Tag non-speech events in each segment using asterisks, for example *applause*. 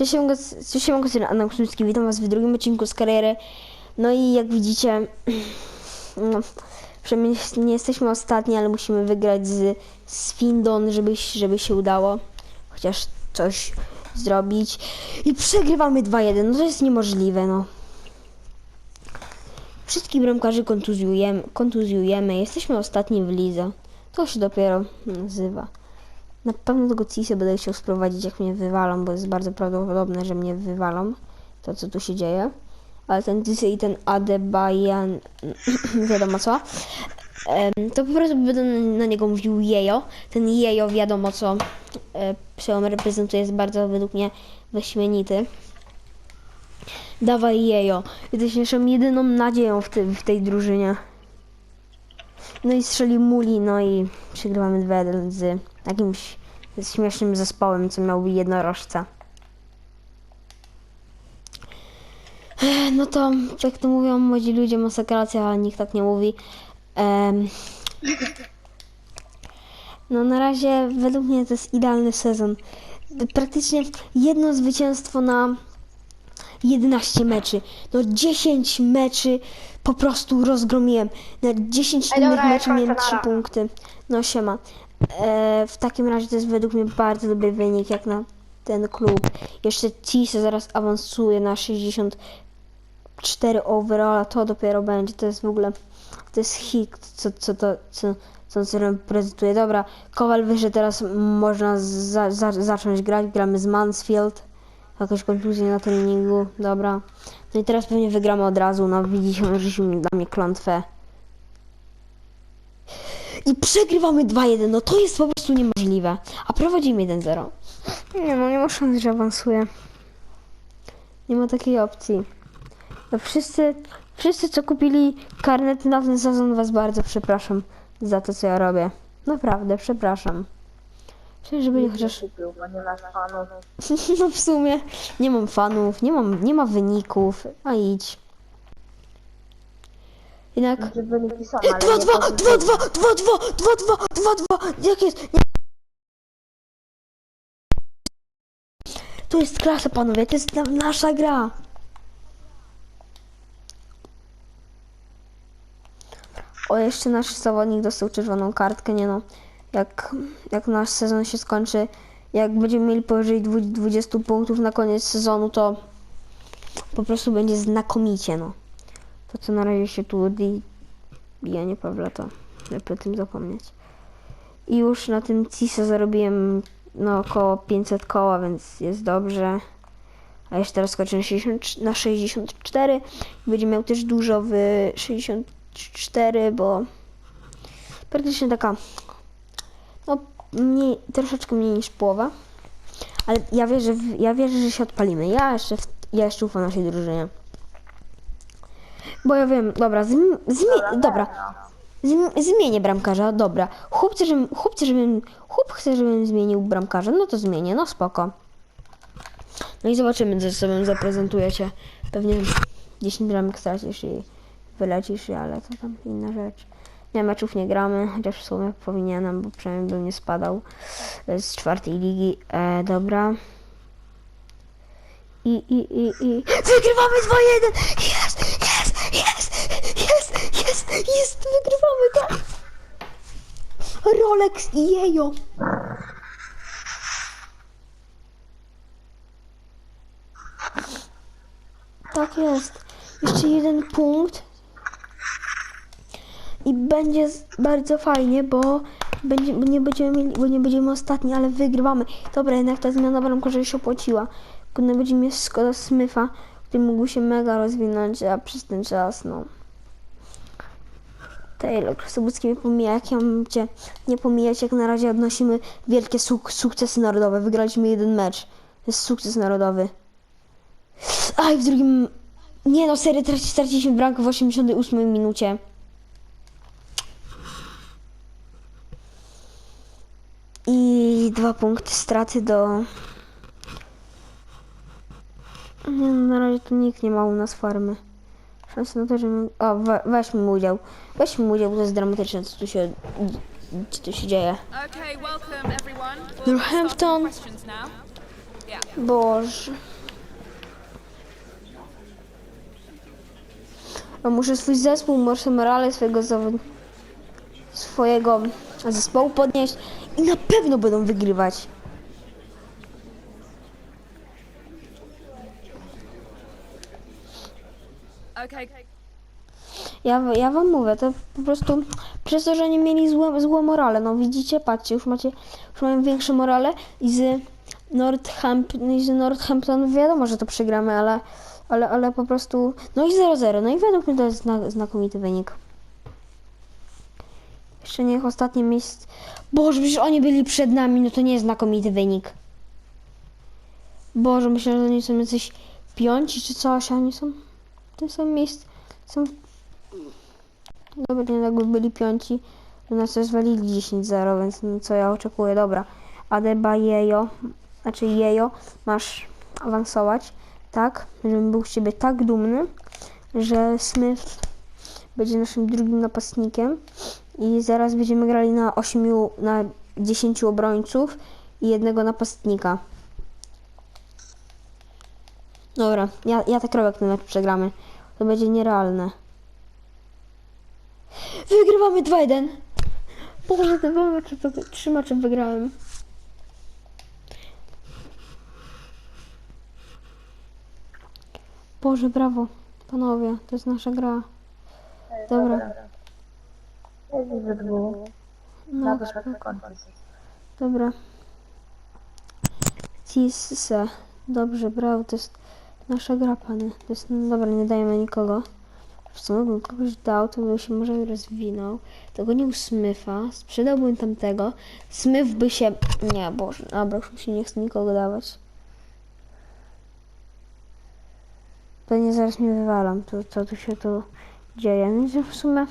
Cześć, cześć, siemka, jestem Anna Kuszyński, witam was w drugim odcinku z kariery. No i jak widzicie, *clears throat* no, przynajmniej nie jesteśmy ostatni, ale musimy wygrać z, z Findon, żeby, żeby się udało. Chociaż coś zrobić. I przegrywamy 2-1, no to jest niemożliwe, no. Wszystkich bramkarzy kontuzjujemy, kontuzjujemy, jesteśmy ostatni w lidze. To się dopiero nazywa. Na pewno tego CISA będę chciał sprowadzić, jak mnie wywalą, bo jest bardzo prawdopodobne, że mnie wywalą. To, co tu się dzieje. Ale ten CISA i ten Adebayan, *clears throat* wiadomo co, to po prostu będę na niego mówił Jejo. Ten Jejo, wiadomo co, e, przełom reprezentuje, jest bardzo według mnie wyśmienity. Dawaj Jejo. Jesteś naszą jedyną nadzieją w, w tej drużynie. No i strzelił Muli, no i przegrywamy 2-1 z jakimś śmiesznym zespołem, co miałby jednorożca. No to, jak to mówią młodzi ludzie, masakracja, nikt tak nie mówi. Em, no na razie według mnie to jest idealny sezon. Praktycznie jedno zwycięstwo na 11 meczy. No 10 meczy po prostu rozgromiłem. Na 10 Ej, innych dobra, meczów miałem kończę, 3 nara. punkty. No siema. E, w takim razie to jest według mnie bardzo dobry wynik jak na ten klub. Jeszcze Cisa zaraz awansuje na 64 overall, to dopiero będzie. To jest w ogóle to jest hit, co, co to co, co on reprezentuje. Dobra, Kowal wyżej teraz można za, za, zacząć grać. Gramy z Mansfield. Jakaś kontuzja na treningu, dobra. No i teraz pewnie wygramy od razu. No widzicie, że się da mnie klątwę. I przegrywamy 2-1, no to jest po prostu niemożliwe. A prowadzimy 1-0. Nie no, nie ma szans, że awansuję. Nie ma takiej opcji. No wszyscy, wszyscy co kupili karnety na ten sezon was bardzo przepraszam za to co ja robię. Naprawdę, przepraszam. Chciałem, żeby nie chociaż... Kupił, bo nie masz fanów. *laughs* No w sumie, nie mam fanów, nie, mam, nie ma wyników, a idź. Jednak... 2-2, 2-2, 2-2, 2-2, 2-2, jak jest? Nie... To jest klasa, panowie, to jest nasza gra. O, jeszcze nasz zawodnik dostał czerwoną kartkę, nie no. Jak, jak nasz sezon się skończy, jak będziemy mieli powyżej dwu- 20 punktów na koniec sezonu, to po prostu będzie znakomicie, no. To co na razie się tu odli- bijanie Pawła, to lepiej o tym zapomnieć. I już na tym CISA zarobiłem no około 500 koła, więc jest dobrze. A jeszcze teraz skoczę na, 60, na 64. Będzie miał też dużo w 64, bo praktycznie taka mniej, troszeczkę mniej niż połowa. Ale ja wierzę, ja wierzę, że się odpalimy. Ja jeszcze, ja jeszcze ufam naszej drużynie. Bo ja wiem, dobra, zmi, zmi, dobra, Zm- zmienię bramkarza, dobra. Chłop chce, żebym, chłop chce, żebym, chłop chce, żebym zmienił bramkarza, no to zmienię, no spoko. No i zobaczymy, co sobie zaprezentujecie. Pewnie 10 bramek stracisz i wylecisz, ale to tam inna rzecz. Nie, meczów nie gramy, chociaż w sumie powinienem, bo przynajmniej bym nie spadał z czwartej ligi. E, dobra. I, i, i, i... Wygrywamy 2-1! Jest, jest, jest, jest, jest, jest, wygrywamy to! Rolex i jejo! Tak jest. Jeszcze jeden punkt. I będzie bardzo fajnie, bo będzie, bo nie będziemy mieli, bo nie będziemy ostatni, ale wygrywamy. Dobra, jednak ta zmiana bramkarza się opłaciła. Kurde, będzie mieć Skoda Smitha, który mógł się mega rozwinąć, a przez ten czas, no... Taylor Sobucki mnie pomija, jak ja mam cię nie pomijać, jak na razie odnosimy wielkie suk sukcesy narodowe. Wygraliśmy jeden mecz. To jest sukces narodowy. Aj, w drugim... Nie no, serio, traci- straciliśmy bramkę w 88 minucie. i dwa punkty straty do... Nie, no, na razie to nikt nie ma u nas farmy. Szansa na to, że... My... O, we, weźmy udział. Weźmy udział, bo to jest dramatyczne, co tu się... Co tu się dzieje. Northampton. Boże. A muszę swój zespół, muszę morale swojego zawodu... swojego zespołu podnieść i na pewno będą wygrywać. Okay. Ja, ja wam mówię, to po prostu przez to, że nie mieli złe, złe morale. No widzicie, patrzcie, już macie, już mają większe morale i z Northampton, i z Northampton wiadomo, że to przegramy, ale, ale, ale po prostu, no i 0-0, no i według mnie to jest zna, znakomity wynik. Jeszcze niech ostatnie miejsce, Boże, przecież oni byli przed nami, no to nie jest znakomity wynik. Boże, myślę, że oni są jacyś piąci czy coś, a oni są, to są miejsc, są Dobra, nie jakby byli piąci, to nas rozwalili 10-0, więc no, co ja oczekuję, dobra. Adebayejo, znaczy Jejo, masz awansować, tak, żebym był z ciebie tak dumny, że Smith będzie naszym drugim napastnikiem i zaraz będziemy grali na 8, na 10 obrońców i jednego napastnika. Dobra, ja, ja tak robię, jak ten mecz przegramy. To będzie nierealne. Wygrywamy 2-1. Boże, te dwa mecze, to trzy mecze wygrałem. Boże, brawo. Panowie, to jest nasza gra. Dobra. Jest widzę dwóch. No, Na początku kontest. dobra. Cisse. Dobrze, brawo, to jest nasza gra, pany. To jest, no dobra, nie dajemy nikogo. W sumie bym kogoś dał, to by się może rozwinął. Dogonił Smyfa, sprzedałbym tamtego. Smyf by się... Nie, Boże, dobra, już mi się nie chce nikogo dawać. Pewnie zaraz mnie wywalam, to co tu się tu dzieje. Więc w sumie...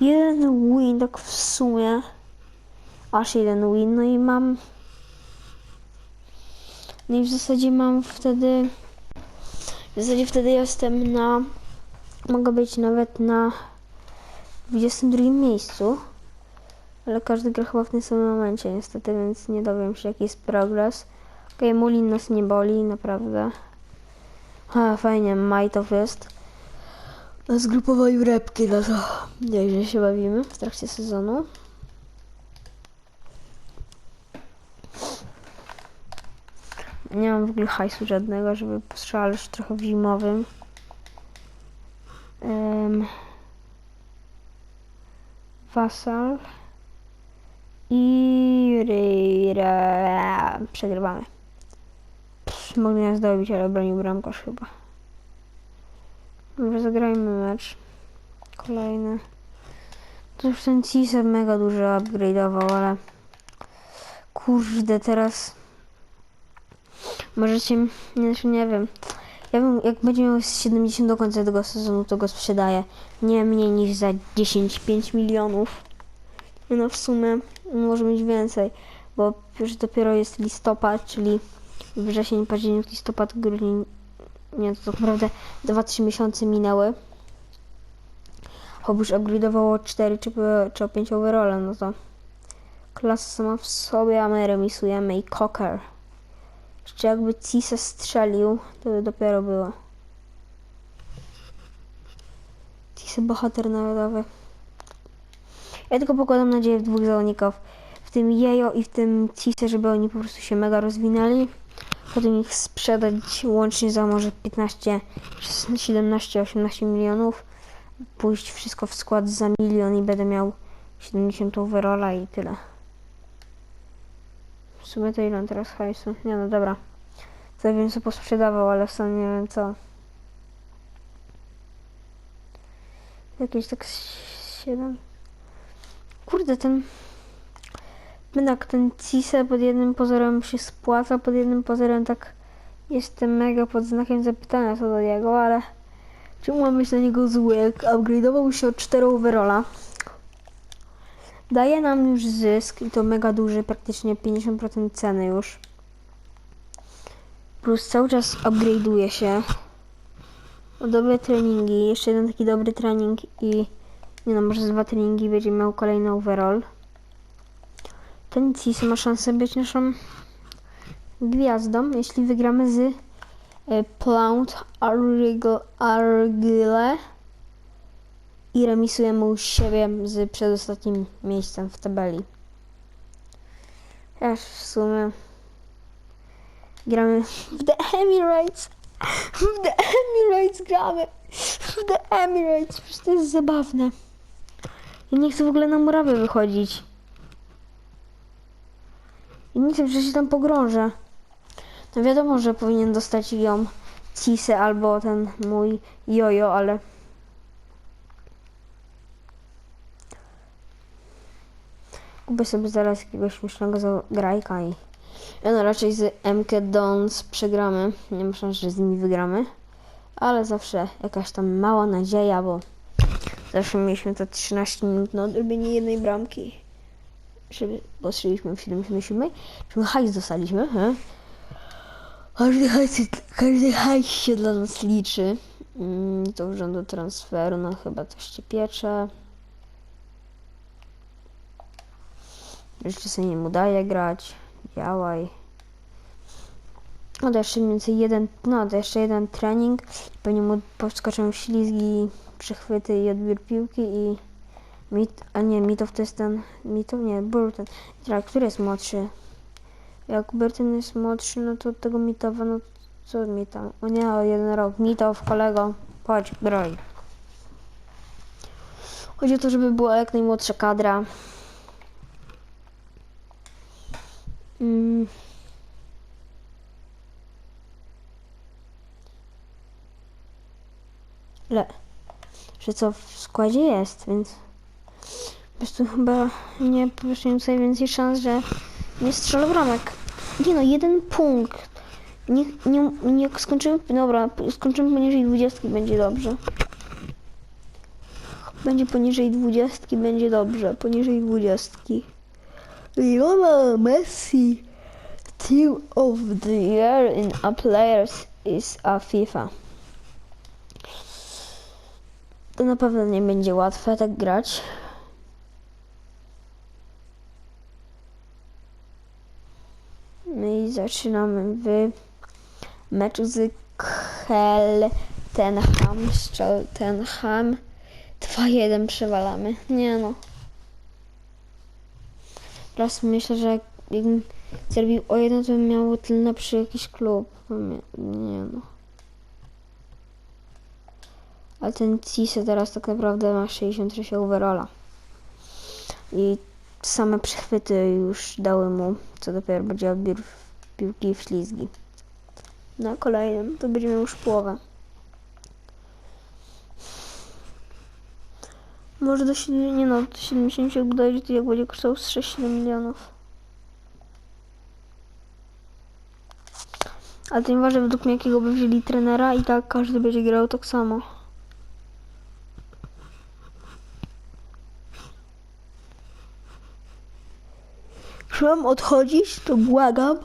Jeden win, tak w sumie. Aż jeden win, no i mam... No i w zasadzie mam wtedy... W zasadzie wtedy jestem na. Mogę być nawet na 22 miejscu. Ale każdy gra chyba w tym samym momencie, niestety, więc nie dowiem się, jaki jest progres. Okej, okay, Mulin nas nie boli, naprawdę. A, fajnie, Majtow jest. Na zgrupowaniu repki, no to nieźle się bawimy w trakcie sezonu. Nie mam w ogóle hajsu żadnego, żeby postrzelać trochę w zimowym. Um, Wasal. I Ryra. Przegrywamy. Pff, Mogli nas dobić, ale bronił bramkarz chyba. Dobrze, zagrajmy mecz. Kolejny. To już ten Cise mega dużo upgrade'ował, ale... Kurde, teraz... Możecie, nie, znaczy nie wiem. Ja bym, jak będzie miał z 70 do końca tego sezonu, to go sprzedaję. Nie mniej niż za 10-5 milionów. No w sumie może mieć więcej, bo już dopiero jest listopad, czyli wrzesień, październik, listopad, grudzień. Nie, to tak naprawdę 2-3 miesiące minęły. Choć upgrade'owało 4 czy, czy 5 overalla, no to klasa sama w sobie, a my remisujemy i Cocker. Jeszcze jakby Cisa strzelił, to by dopiero było. Cisa bohater narodowy. Ja tylko pokładam nadzieję w dwóch zawodników. W tym Jejo i w tym Cise, żeby oni po prostu się mega rozwinęli. Potem ich sprzedać łącznie za może 15, 17, 18 milionów. Pójść wszystko w skład za milion i będę miał 70 overalla i tyle. W sumie to ile on teraz hajsu? Nie no dobra. Co wiem co posprzedawał, ale w sumie nie wiem co. Jakieś tak 7. Kurde ten. Jednak ten Cise pod jednym pozorem się spłaca, pod jednym pozorem tak jestem mega pod znakiem zapytania co do niego, ale czemu mam być na niego zły, jak upgrade'ował się od 4 overalla. Daje nam już zysk i to mega duży, praktycznie 50% ceny już. Plus cały czas upgrade'uje się. O dobre treningi, jeszcze jeden taki dobry trening i nie no, może z dwa treningi będzie miał kolejny overall. Ten Cis ma szansę być naszą gwiazdą, jeśli wygramy z Plant Argyle, Argyle i remisujemy u siebie z przedostatnim miejscem w tabeli. Też w sumie gramy w The Emirates. W The Emirates gramy. W The Emirates. Przecież to jest zabawne. Ja nie chcę w ogóle na murawę wychodzić. I nie chcę, że się tam pogrążę. No wiadomo, że powinien dostać ją Cisę albo ten mój jojo, ale... Kupię sobie zaraz jakiegoś śmiesznego grajka i... Ja no raczej z MK Dons przegramy. Nie ma szans, że z nimi wygramy. Ale zawsze jakaś tam mała nadzieja, bo zawsze mieliśmy to 13 minut na odrobienie jednej bramki. Żeby, bo strzeliśmy w 77. Żeby hajs dostaliśmy. He? Każdy hajs, każdy hajs się dla nas liczy. Mm, to urzędu transferu, no chyba coś cię piecze. Jeszcze sobie nie mu daje grać. Działaj. No to jeszcze więcej jeden, no to jeszcze jeden trening. Pewnie mu podskoczą ślizgi, przechwyty i odbiór piłki i mit, a nie, Mitow to jest ten, Mitow, nie, Burton. Teraz, który jest młodszy? Jak Burton jest młodszy, no to od tego Mitowa, no co mi tam? O nie, o jeden rok. Mitow, kolego, chodź, groj. Chodzi o to, żeby była jak najmłodsza kadra. Mm. Le, że co w składzie jest, więc po prostu chyba nie powieszczę sobie więcej szans, że nie strzelę bramek. Nie no, jeden punkt. Nie, nie, nie skończymy, dobra, skończymy poniżej 20 będzie dobrze. Będzie poniżej 20 będzie dobrze, poniżej 20. Lionel Messi Team of the Year in a Players is a FIFA. To na pewno nie będzie łatwe tak grać. No i zaczynamy w meczu z Keltenham. Cheltenham 2-1 przewalamy. Nie no. Teraz myślę, że jakbym zrobił o jedno, to bym miał tyle lepszy jakiś klub. Nie, nie no. Ale ten Cise teraz tak naprawdę ma 63 overalla. I same przechwyty już dały mu, co dopiero będzie odbiór piłki w ślizgi. Na kolejnym to będziemy już połowę. Może do 70, nie no, do 70 bodajże to jak będzie kosztował z 6-7 milionów. Ale to nieważne według mnie jakiego by wzięli trenera i tak każdy będzie grał tak samo. Jeśli mam odchodzić, to błagam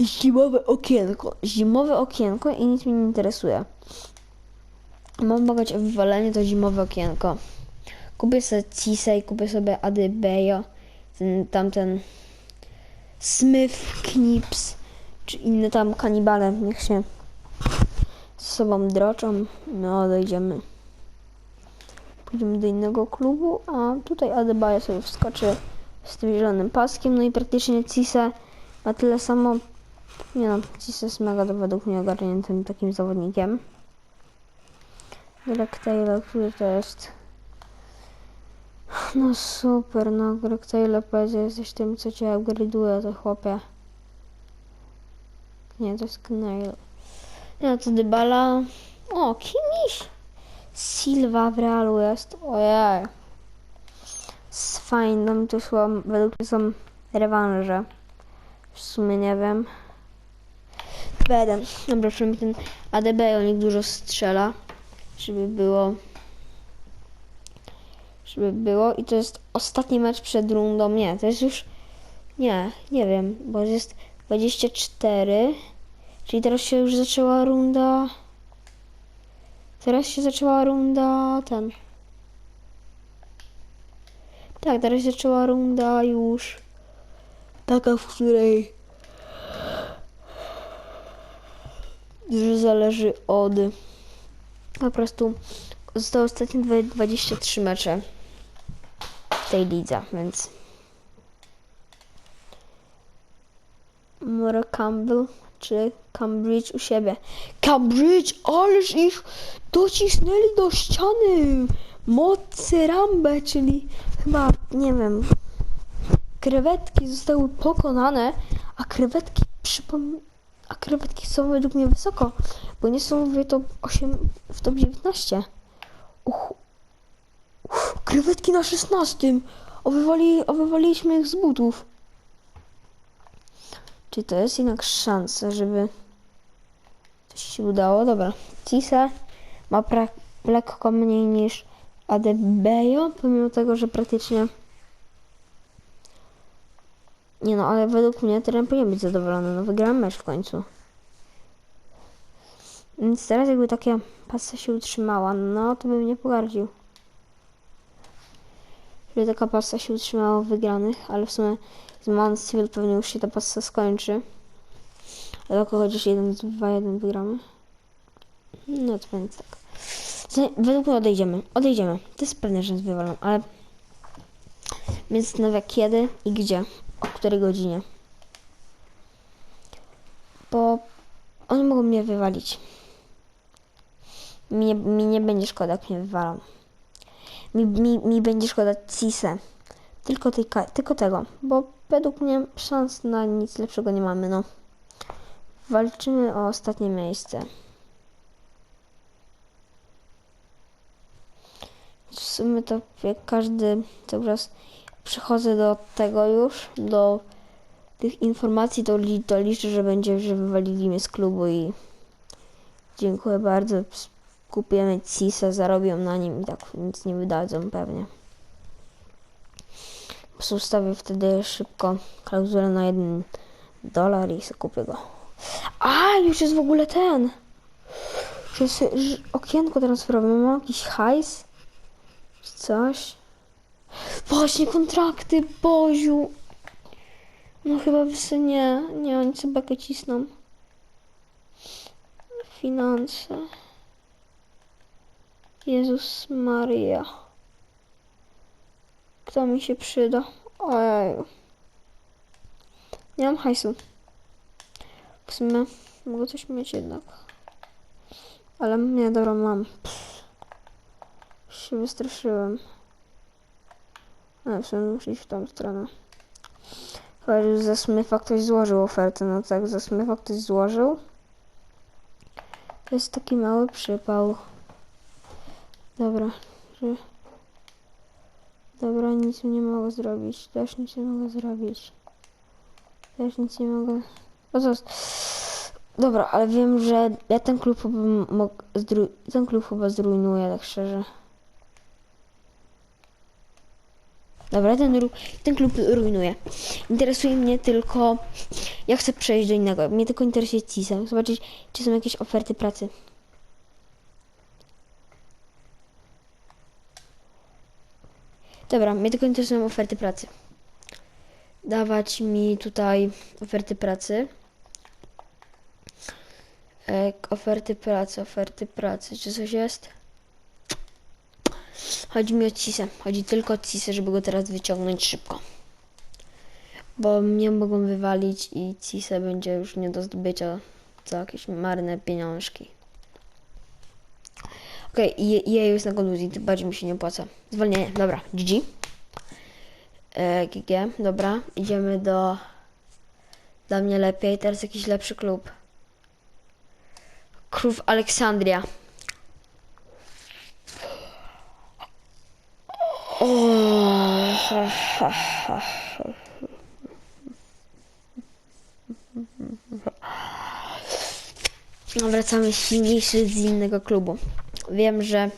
zimowe okienko. Zimowe okienko i nic mnie nie interesuje. Mam bogać o wywalenie, to zimowe okienko. Kupię sobie Cisej, kupię sobie Adebayo, ten, tamten Smith, Knips, czy inne tam kanibale, niech się z sobą droczą. No, dojdziemy. Pójdziemy do innego klubu, a tutaj Adebayo sobie wskoczy z tym zielonym paskiem, no i praktycznie Cise ma tyle samo, nie no, Cise jest mega według mnie ogarniętym takim zawodnikiem. Greg Taylor, który to jest? No super, no Greg Taylor powiedz, jesteś tym, co cię upgrade'uje, to chłopie. Nie, to jest Knail. Nie, to Dybala. O, kimiś! Silva w realu jest, ojej. Z to chyba według mnie są rewanże. W sumie nie wiem. Będę. Dobra, przynajmniej ten ADB on niech dużo strzela. Żeby było. Żeby było. I to jest ostatni mecz przed rundą. Nie, to jest już. Nie, nie wiem, bo jest 24. Czyli teraz się już zaczęła runda. Teraz się zaczęła runda ten. Tak, teraz się zaczęła runda już taka, w której że zależy od po prostu zostały ostatnie dwa- 23 mecze w tej lidze, więc Mora Campbell czy Cambridge u siebie. Cambridge, ależ ich docisnęli do ściany! Mocy Rambę, czyli chyba, nie wiem, krewetki zostały pokonane, a krewetki przypom... a krewetki są według mnie wysoko, bo nie są w top 8, w top 19. Uch. Uff, krewetki na 16. O, wywali, o, wywaliliśmy ich z butów. Czy to jest jednak szansa, żeby coś się udało? Dobra. Cisa ma lekko mniej niż Adebayo, pomimo tego, że praktycznie nie no, ale według mnie teren powinien być zadowolony. No wygrałem mecz w końcu. Więc teraz jakby taka pasa się utrzymała, no to bym nie pogardził. Żeby taka pasa się utrzymała w wygranych, ale w sumie z Man Civil pewnie już się ta pasa skończy. Ale jako chociaż 1, 2, 1 wygramy. No to więc tak. Z- Według mnie odejdziemy. Odejdziemy. To jest pewne, że nas ale... Więc zastanawia kiedy i gdzie. O której godzinie. Bo oni mogą mnie wywalić. Mi nie, mi nie będzie szkoda, jak mnie wywalą. Mi, mi, mi będzie szkoda Cise. Tylko, tej, tylko tego, bo według mnie szans na nic lepszego nie mamy, no. Walczymy o ostatnie miejsce. W sumie to jak każdy cały czas przychodzę do tego już, do tych informacji, to, li, to liczę, że będzie, że wywalili mnie z klubu i dziękuję bardzo. Kupujemy CISA, zarobią na nim i tak nic nie wydadzą pewnie. Ustawię wtedy szybko klauzulę na jeden dolar i sobie kupię go. A, już jest w ogóle ten. Że jest okienko transferowe. Mam jakiś hajs? Coś? Właśnie kontrakty, Boziu. No chyba wysy nie. Nie, oni sobie bekę cisną. Finanse. Jezus Maria. Kto mi się przyda? Ojeju. Nie mam hajsu. W sumie mogę coś mieć jednak. Ale nie, dobra, mam. Pff. Się wystraszyłem. A, w sumie muszę iść w tą stronę. Chyba, że ze Smyfa ktoś złożył ofertę. No tak, ze Smyfa ktoś złożył. To jest taki mały przypał. Dobra, że... Dobra, nic nie mogę zrobić. Też nic nie mogę zrobić. Też nic nie mogę... O co? jest? Dobra, ale wiem, że ja ten klub chyba zdru... ten klub chyba zrujnuję, tak szczerze. Dobra, ten, ten klub rujnuje. Interesuje mnie tylko... Ja chcę przejść do innego. Mnie tylko interesuje CISA. Zobaczyć, czy są jakieś oferty pracy. Dobra, mnie tylko interesują oferty pracy. Dawać mi tutaj oferty pracy. E, oferty pracy, oferty pracy. Czy coś jest? Chodzi mi o Cisę. Chodzi tylko o Cisę, żeby go teraz wyciągnąć szybko. Bo mnie mogą wywalić i Cisę będzie już nie do zdobycia za jakieś marne pieniążki. Okej, okay, je jest na kontuzji, tym bardziej mi się nie opłaca. Zwolnienie, dobra, GG. E, GG, dobra, idziemy do... Dla mnie lepiej, teraz jakiś lepszy klub. Krów Aleksandria. Ha. No, Wracamy silniejszy z innego klubu. Wiem, że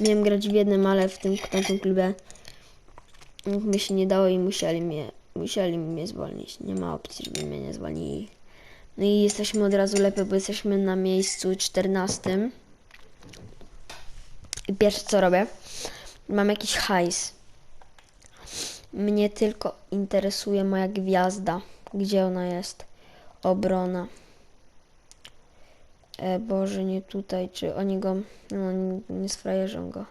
miałem grać w jednym, ale w tym, tamtym klubie mi się nie dało i musieli mnie, musieli mnie zwolnić. Nie ma opcji, żeby mnie nie zwolnili. No i jesteśmy od razu lepiej, bo jesteśmy na miejscu 14. I pierwsze co robię, mam jakiś hajs. Mnie tylko interesuje moja gwiazda. Gdzie ona jest? Obrona. E, Boże, nie tutaj. Czy oni go... No, nie, nie sfrajerzą go.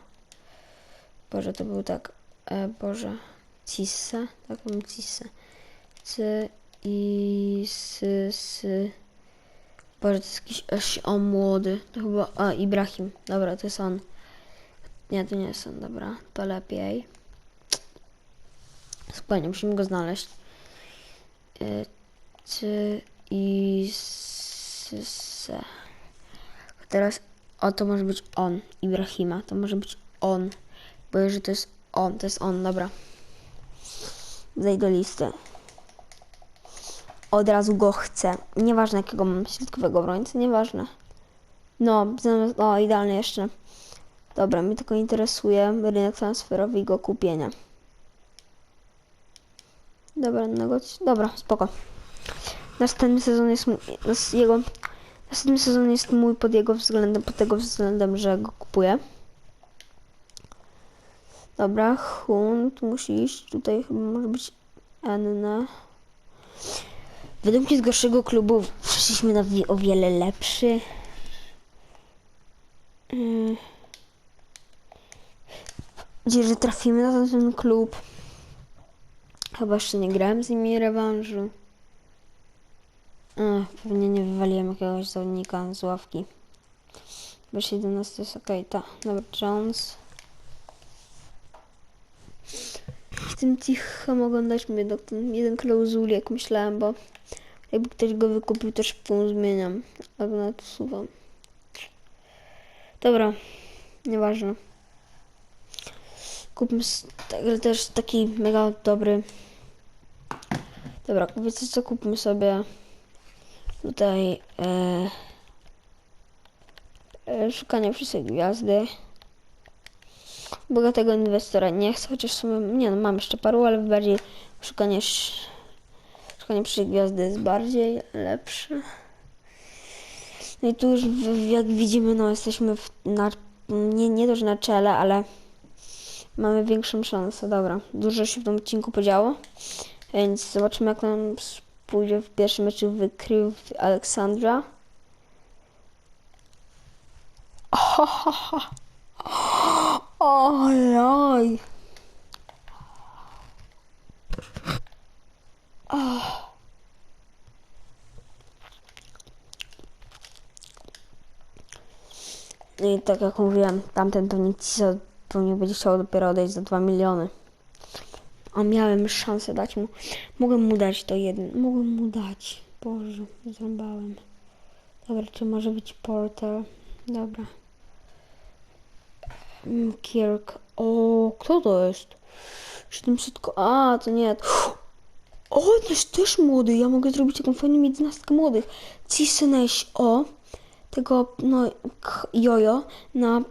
Boże, to był tak... E, Boże. Cisse? Tak, mam Cisse. C, I, S, S... Boże, to jest jakiś... Aż on młody. To chyba... A, Ibrahim. Dobra, to jest on. Nie, to nie on, dobra. To lepiej. Spokojnie, musimy go znaleźć. Y, Czy i s, s. Teraz, o to może być on, Ibrahima, to może być on, bo jeżeli to jest on, to jest on, dobra. Zejdź do listy. Od razu go chcę. Nieważne jakiego mam środkowego obrońcę, nieważne. No, zamiast, o idealnie jeszcze. Dobra, mnie tylko interesuje rynek transferowy i go kupienia. Dobra, negoc... Dobra, spoko. Następny sezon jest jego... Następny sezon jest mój pod jego względem, pod tego względem, że go kupuję. Dobra, Hun, tu musi iść, tutaj chyba może być Anna. Mnie z gorszego klubu przeszliśmy na o wiele lepszy. Yy. Gdzie, że trafimy na ten, klub. Chyba jeszcze nie grałem z nimi rewanżu. Ach, pewnie nie wywaliłem jakiegoś zawodnika z ławki. Wiesz, 11 jest okej, ta. Dobra, Jones. W tym cicho mogą dać mi do jeden klauzuli, jak myślałem, bo jakby ktoś go wykupił, też pół zmieniam. Albo nawet usuwam. Dobra, nieważne. Kupmy też taki mega dobry. Dobra, wiecie co, kupmy sobie tutaj e, e, szukanie wszystkich gwiazdy. Bogatego inwestora nie chcę, chociaż sumie, nie no, mam jeszcze paru, ale bardziej szukanie, sz- szukanie przyszłej gwiazdy jest bardziej lepsze. No i tu już jak widzimy, no jesteśmy w, na, nie, nie dość na czele, ale mamy większą szansę. Dobra, dużo się w tym odcinku podziało, więc zobaczymy jak nam pójdzie w pierwszym meczu wykrył Aleksandra. *laughs* Ojoj. No i tak jak mówiłem, tamten pewnie Cisa pewnie będzie chciał dopiero odejść za 2 miliony. A miałem szansę dać mu. Mogłem mu dać to jeden. Mogłem mu dać. Boże, zrąbałem. Dobra, czy może być Porter? Dobra. Mm, Kirk. O, kto to jest? 700. ko- A, to nie. O, to jest też młody. Ja mogę zrobić taką fajną jedenastkę młodych. Ciseneś. O, tego, no, jojo na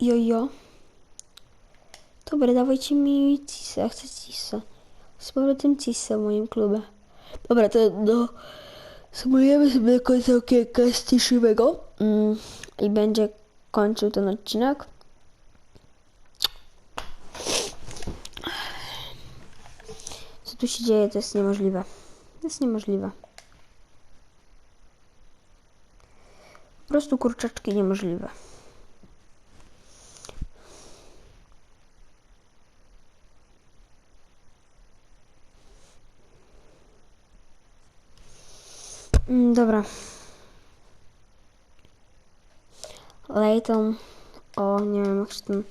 jojo. Dobra, dawajcie mi Cisa, chcę Cisa. Z powrotem Cisa w moim klubie. Dobra, to no, symulujemy sobie do końca okienka mm, i będzie kończył ten odcinek. Co tu się dzieje, to jest niemożliwe. To jest niemożliwe. Po prostu kurczaczki niemożliwe. Mm, Dobra. Layton. O, nie wiem jak się ten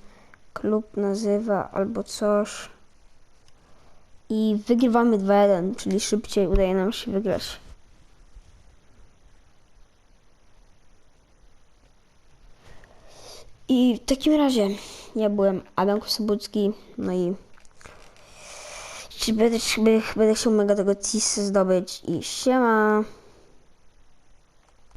klub nazywa albo coś. I wygrywamy 2-1, czyli szybciej udaje nam się wygrać. I w takim razie ja byłem Adam Kosobucki, no i czy będę, będę chciał mega tego CIS zdobyć i siema.